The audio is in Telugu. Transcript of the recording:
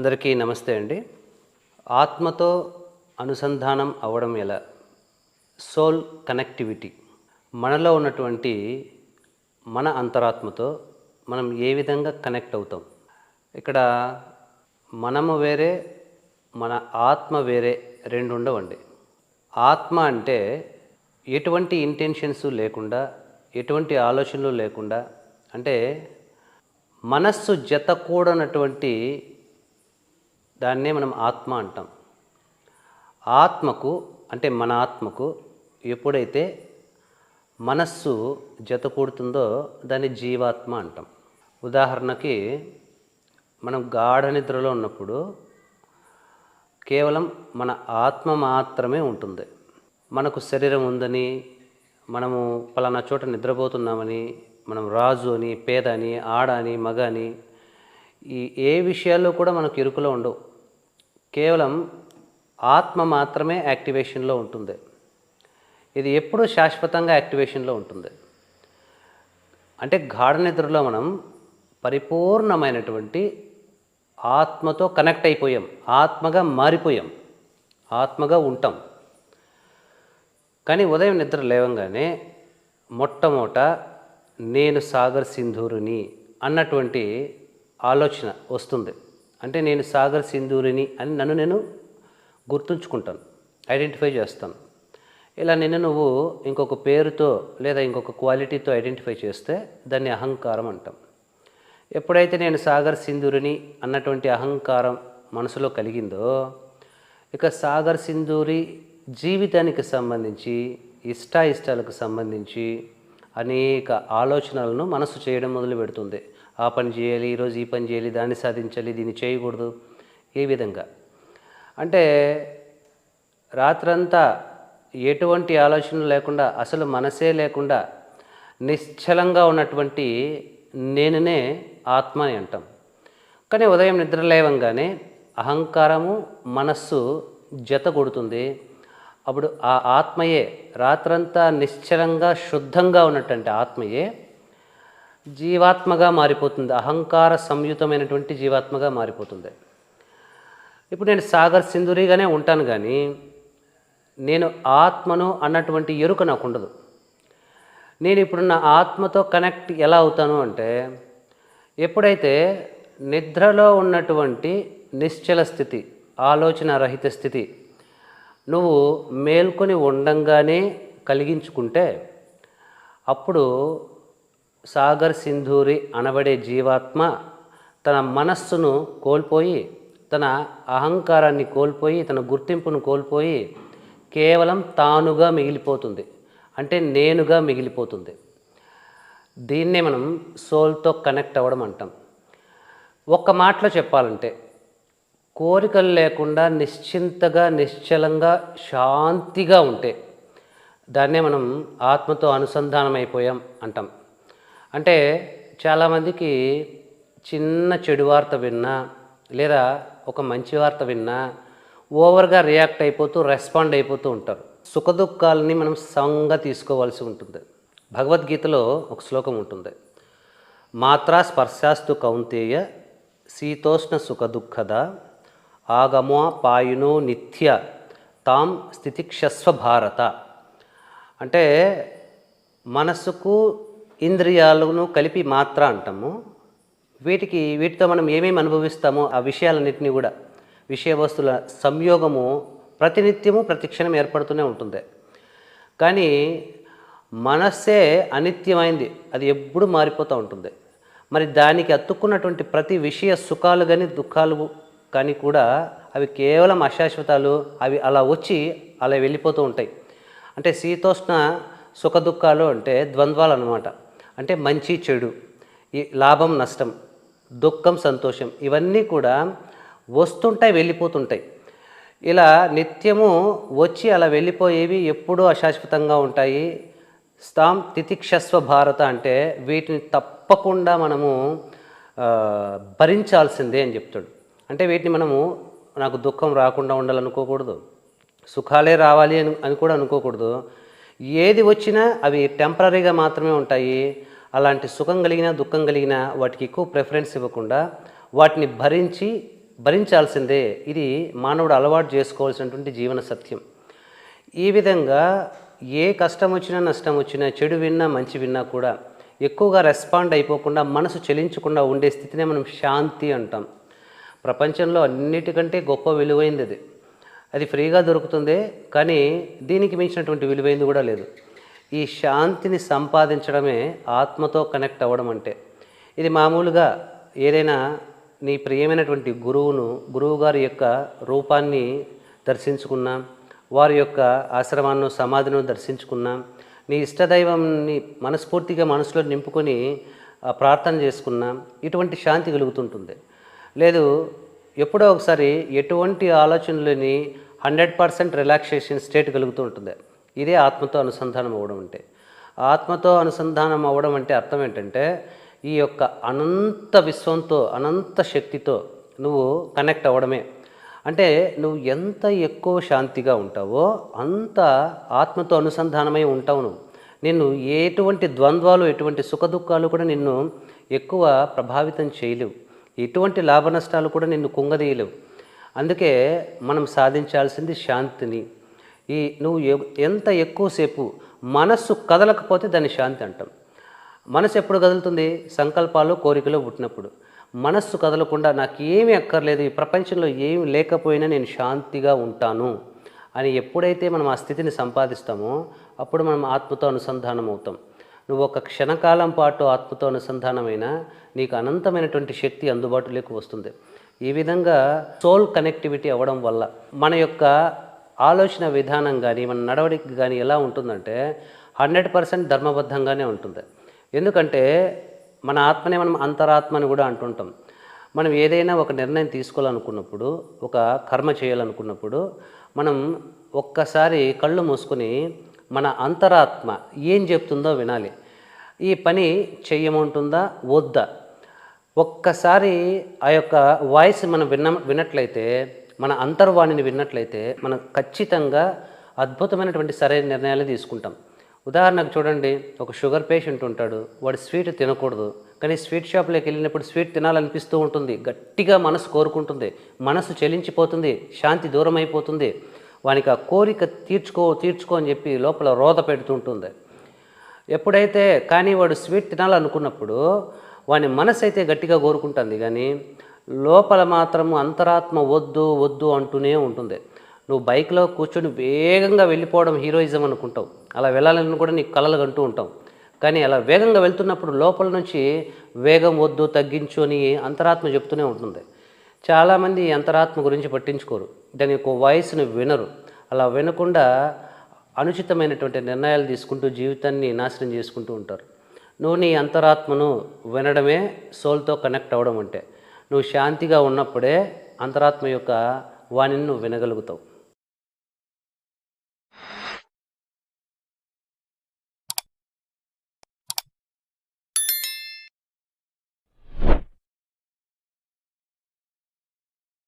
అందరికీ నమస్తే అండి. ఆత్మతో అనుసంధానం అవ్వడం ఎలా? Soul connectivity. మనలో ఉన్నటువంటి మన అంతరాత్మతో మనం ఏ విధంగా కనెక్ట్ అవుతాం? ఇక్కడ మనము వేరే మన ఆత్మ వేరే రెండు ఉండవండి. ఆత్మ అంటే ఎటువంటి ఇంటెన్షన్స్ లేకుండా ఎటువంటి ఆలోచనలు లేకుండా అంటే మనస్సు జతకూడనటువంటి దాన్నే మనం ఆత్మ అంటాం. ఆత్మకు అంటే మన ఆత్మకు ఎప్పుడైతే మనస్సు జత కూడుతుందో దాన్ని జీవాత్మ అంటాం. ఉదాహరణకి మనం గాఢ నిద్రలో ఉన్నప్పుడు కేవలం మన ఆత్మ మాత్రమే ఉంటుంది. మనకు శరీరం ఉందని మనము పలానా చోట నిద్రపోతున్నామని మనం రాజు అని పేద అని ఆడ అని మగ అని ఈ ఏ విషయాల్లో కూడా మనకు ఇరుకులో ఉండవు. కేవలం ఆత్మ మాత్రమే యాక్టివేషన్లో ఉంటుంది. ఇది ఎప్పుడూ శాశ్వతంగా యాక్టివేషన్లో ఉంటుంది. అంటే గాఢ నిద్రలో మనం పరిపూర్ణమైనటువంటి ఆత్మతో కనెక్ట్ అయిపోయాం. ఆత్మగా మారిపోయాం. ఆత్మగా ఉంటాం. కానీ ఉదయం నిద్ర లేవంగానే మొట్టమొదట నేను సాగర్ సింధూరుని అన్నటువంటి ఆలోచన వస్తుంది. అంటే నేను సాగర్ సింధూరిని అని నన్ను నేను గుర్తుంచుకుంటాను ఐడెంటిఫై చేస్తాను. ఇలా నిన్ను నువ్వు ఇంకొక పేరుతో లేదా ఇంకొక క్వాలిటీతో ఐడెంటిఫై చేస్తే దాన్ని అహంకారం అంటాం. ఎప్పుడైతే నేను సాగర్ సింధూరిని అన్నటువంటి అహంకారం మనసులో కలిగిందో ఇక సాగర్ సింధూరి జీవితానికి సంబంధించి ఇష్టాయిష్టాలకు సంబంధించి అనేక ఆలోచనలను మనసు చేయడం మొదలు పెడుతుంది ఆ పని చేయాలి ఈరోజు ఈ పని చేయాలి దాన్ని సాధించాలి దీన్ని చేయకూడదు. ఏ విధంగా? అంటే రాత్రంతా ఎటువంటి ఆలోచన లేకుండా అసలు మనసే లేకుండా నిశ్చలంగా ఉన్నటువంటి నేనునే ఆత్మ అని అంటాం. కానీ ఉదయం నిద్ర లేవంగానే అహంకారము మనస్సు జత కొడుతుంది. అప్పుడు ఆ ఆత్మయే రాత్రంతా నిశ్చలంగా శుద్ధంగా ఉన్నటువంటి ఆత్మయే జీవాత్మగా మారిపోతుంది. అహంకార సంయుతమైనటువంటి జీవాత్మగా మారిపోతుంది. ఇప్పుడు నేను సాగర్ సింధురిగానే ఉంటాను కానీ నేను ఆత్మను అన్నటువంటి ఎరుక నాకు ఉండదు. నేను ఇప్పుడు నా ఆత్మతో కనెక్ట్ ఎలా అవుతాను అంటే ఎప్పుడైతే నిద్రలో ఉన్నటువంటి నిశ్చల స్థితి ఆలోచన రహిత స్థితి నువ్వు మేల్కొని ఉండంగానే కలిగించుకుంటే అప్పుడు సాగర్ సింధూరి అనబడే జీవాత్మ తన మనస్సును కోల్పోయి తన అహంకారాన్ని కోల్పోయి తన గుర్తింపును కోల్పోయి కేవలం తానుగా మిగిలిపోతుంది. అంటే నేనుగా మిగిలిపోతుంది. దీన్నే మనం సోల్తో కనెక్ట్ అవ్వడం అంటాం. ఒక్క మాటలో చెప్పాలంటే కోరికలు లేకుండా నిశ్చింతగా నిశ్చలంగా శాంతిగా ఉంటే దాన్నే మనం ఆత్మతో అనుసంధానం అయిపోయాం అంటాం. అంటే చాలామందికి చిన్న చెడు వార్త విన్నా లేదా ఒక మంచి వార్త విన్నా ఓవర్గా రియాక్ట్ అయిపోతూ రెస్పాండ్ అయిపోతూ ఉంటారు. సుఖదుఖాలని మనం సంగా తీసుకోవాల్సి ఉంటుంది. భగవద్గీతలో ఒక శ్లోకం ఉంటుంది. మాత్రా స్పర్శాస్తు కౌంతేయ శీతోష్ణ సుఖదుఖద ఆగమో పాయునో నిత్య తాం స్థితిక్షస్వ భారత. అంటే మనసుకు ఇంద్రియాలను కలిపి మాత్ర అంటాము. వీటికి వీటితో మనం ఏమేమి అనుభవిస్తామో ఆ విషయాలన్నింటినీ కూడా విషయ వస్తువుల సంయోగము ప్రతినిత్యము ప్రతిక్షణం ఏర్పడుతూనే ఉంటుంది. కానీ మనస్సే అనిత్యమైంది అది ఎప్పుడు మారిపోతూ ఉంటుంది. మరి దానికి అతుక్కున్నటువంటి ప్రతి విషయ సుఖాలు కానీ దుఃఖాలు కానీ కూడా అవి కేవలం అశాశ్వతాలు అవి అలా వచ్చి అలా వెళ్ళిపోతూ ఉంటాయి. అంటే శీతోష్ణ సుఖ దుఃఖాలు అంటే ద్వంద్వాలు అనమాట అంటే మంచి చెడు ఈ లాభం నష్టం దుఃఖం సంతోషం ఇవన్నీ కూడా వస్తుంటాయి వెళ్ళిపోతుంటాయి. ఇలా నిత్యము వచ్చి అలా వెళ్ళిపోయేవి ఎప్పుడూ అశాశ్వతంగా ఉంటాయి. స్థాం తితిక్షస్వ భారత అంటే వీటిని తప్పకుండా మనము భరించాల్సిందే అని చెప్తాడు. అంటే వీటిని మనము నాకు దుఃఖం రాకుండా ఉండాలనుకోకూడదు. సుఖాలే రావాలి అని అని కూడా అనుకోకూడదు. ఏది వచ్చినా అవి టెంపరీగా మాత్రమే ఉంటాయి. అలాంటి సుఖం కలిగిన దుఃఖం కలిగిన వాటికి ఎక్కువ ప్రిఫరెన్స్ ఇవ్వకుండా వాటిని భరించి భరించాల్సిందే. ఇది మానవుడు అలవాటు చేసుకోవాల్సినటువంటి జీవన సత్యం. ఈ విధంగా ఏ కష్టం వచ్చినా నష్టం వచ్చినా చెడు విన్నా మంచి విన్నా కూడా ఎక్కువగా రెస్పాండ్ అయిపోకుండా మనసు చెలించకుండా ఉండే స్థితినే మనం శాంతి అంటాం. ప్రపంచంలో అన్నిటికంటే గొప్ప విలువైంది అది. అది ఫ్రీగా దొరుకుతుంది కానీ దీనికి మించినటువంటి విలువైంది కూడా లేదు. ఈ శాంతిని సంపాదించడమే ఆత్మతో కనెక్ట్ అవ్వడం అంటే. ఇది మామూలుగా ఏదైనా నీ ప్రియమైనటువంటి గురువును గురువుగారి యొక్క రూపాన్ని దర్శించుకున్నాం వారి యొక్క ఆశ్రమాన్ని సమాధిను దర్శించుకున్నాం నీ ఇష్టదైవంని మనస్ఫూర్తిగా మనసులో నింపుకొని ప్రార్థన చేసుకున్నాం ఇటువంటి శాంతి కలుగుతుంటుంది. లేదు ఎప్పుడో ఒకసారి ఎటువంటి ఆలోచనలని హండ్రెడ్ పర్సెంట్ రిలాక్సేషన్ స్టేట్ కలుగుతూ ఉంటుంది. ఇదే ఆత్మతో అనుసంధానం అవ్వడం అంటే. ఆత్మతో అనుసంధానం అవ్వడం అంటే అర్థం ఏంటంటే ఈ యొక్క అనంత విశ్వంతో అనంత శక్తితో నువ్వు కనెక్ట్ అవ్వడమే. అంటే నువ్వు ఎంత ఎక్కువ శాంతిగా ఉంటావో అంత ఆత్మతో అనుసంధానమై ఉంటావు నువ్వు. నిన్ను ఎటువంటి ద్వంద్వాలు ఎటువంటి సుఖదుఖాలు కూడా నిన్ను ఎక్కువ ప్రభావితం చేయలేవు. ఎటువంటి లాభ నష్టాలు కూడా నిన్ను కుంగదీయలేవు. అందుకే మనం సాధించాల్సింది శాంతిని. ఈ నువ్వు ఎంత ఎక్కువసేపు మనస్సు కదలకపోతే దాన్ని శాంతి అంటాం. మనసు ఎప్పుడు కదులుతుంది? సంకల్పాలు కోరికలు పుట్టినప్పుడు. మనస్సు కదలకుండా నాకు ఏమీ అక్కర్లేదు ఈ ప్రపంచంలో ఏమి లేకపోయినా నేను శాంతిగా ఉంటాను అని ఎప్పుడైతే మనం ఆ స్థితిని సంపాదిస్తామో అప్పుడు మనం ఆత్మతో అనుసంధానం అవుతాం. నువ్వు ఒక క్షణకాలం పాటు ఆత్మతో అనుసంధానమైన నీకు అనంతమైనటువంటి శక్తి అందుబాటులోకి వస్తుంది. ఈ విధంగా సోల్ కనెక్టివిటీ అవ్వడం వల్ల మన యొక్క ఆలోచన విధానం కానీ మన నడవడిక కానీ ఎలా ఉంటుందంటే హండ్రెడ్ పర్సెంట్ ధర్మబద్ధంగానే ఉంటుంది. ఎందుకంటే మన ఆత్మనే మనం అంతరాత్మ అని కూడా అంటుంటాం. మనం ఏదైనా ఒక నిర్ణయం తీసుకోవాలనుకున్నప్పుడు ఒక కర్మ చేయాలనుకున్నప్పుడు మనం ఒక్కసారి కళ్ళు మూసుకొని మన అంతరాత్మ ఏం చెప్తుందో వినాలి. ఈ పని చెయ్యమంటుందా వద్దా? ఒక్కసారి ఆ యొక్క వాయిస్ మనం విన్న విన్నట్లయితే మన అంతర్వాణిని విన్నట్లయితే మనం ఖచ్చితంగా అద్భుతమైనటువంటి సరైన నిర్ణయాలు తీసుకుంటాం. ఉదాహరణకు చూడండి ఒక షుగర్ పేషెంట్ ఉంటాడు వాడు స్వీట్ తినకూడదు కానీ స్వీట్ షాప్లోకి వెళ్ళినప్పుడు స్వీట్ తినాలనిపిస్తూ ఉంటుంది గట్టిగా మనసు కోరుకుంటుంది మనసు చెలించిపోతుంది శాంతి దూరం అయిపోతుంది వానికి ఆ కోరిక తీర్చుకో తీర్చుకో అని చెప్పి లోపల రోత పెడుతుంటుంది ఎప్పుడైతే కానీ వాడు స్వీట్ తినాలనుకున్నప్పుడు వాని మనసు అయితే గట్టిగా కోరుకుంటుంది కానీ లోపల మాత్రము అంతరాత్మ వద్దు వద్దు అంటూనే ఉంటుంది. నువ్వు బైక్లో కూర్చొని వేగంగా వెళ్ళిపోవడం హీరోయిజం అనుకుంటావు. అలా వెళ్ళాలని కూడా నీకు కలలు అంటూ ఉంటావు. కానీ అలా వేగంగా వెళ్తున్నప్పుడు లోపల నుంచి వేగం వద్దు తగ్గించు అని అంతరాత్మ చెప్తూనే ఉంటుంది. చాలామంది అంతరాత్మ గురించి పట్టించుకోరు. దాని యొక్క వాయిస్ని వినరు. అలా వినకుండా అనుచితమైనటువంటి నిర్ణయాలు తీసుకుంటూ జీవితాన్ని నాశనం చేసుకుంటూ ఉంటారు. నువ్వు నీ అంతరాత్మను వినడమే సోల్తో కనెక్ట్ అవ్వడం అంటే. నువ్వు శాంతిగా ఉన్నప్పుడే అంతరాత్మ యొక్క వాణిని నువ్వు వినగలుగుతావు.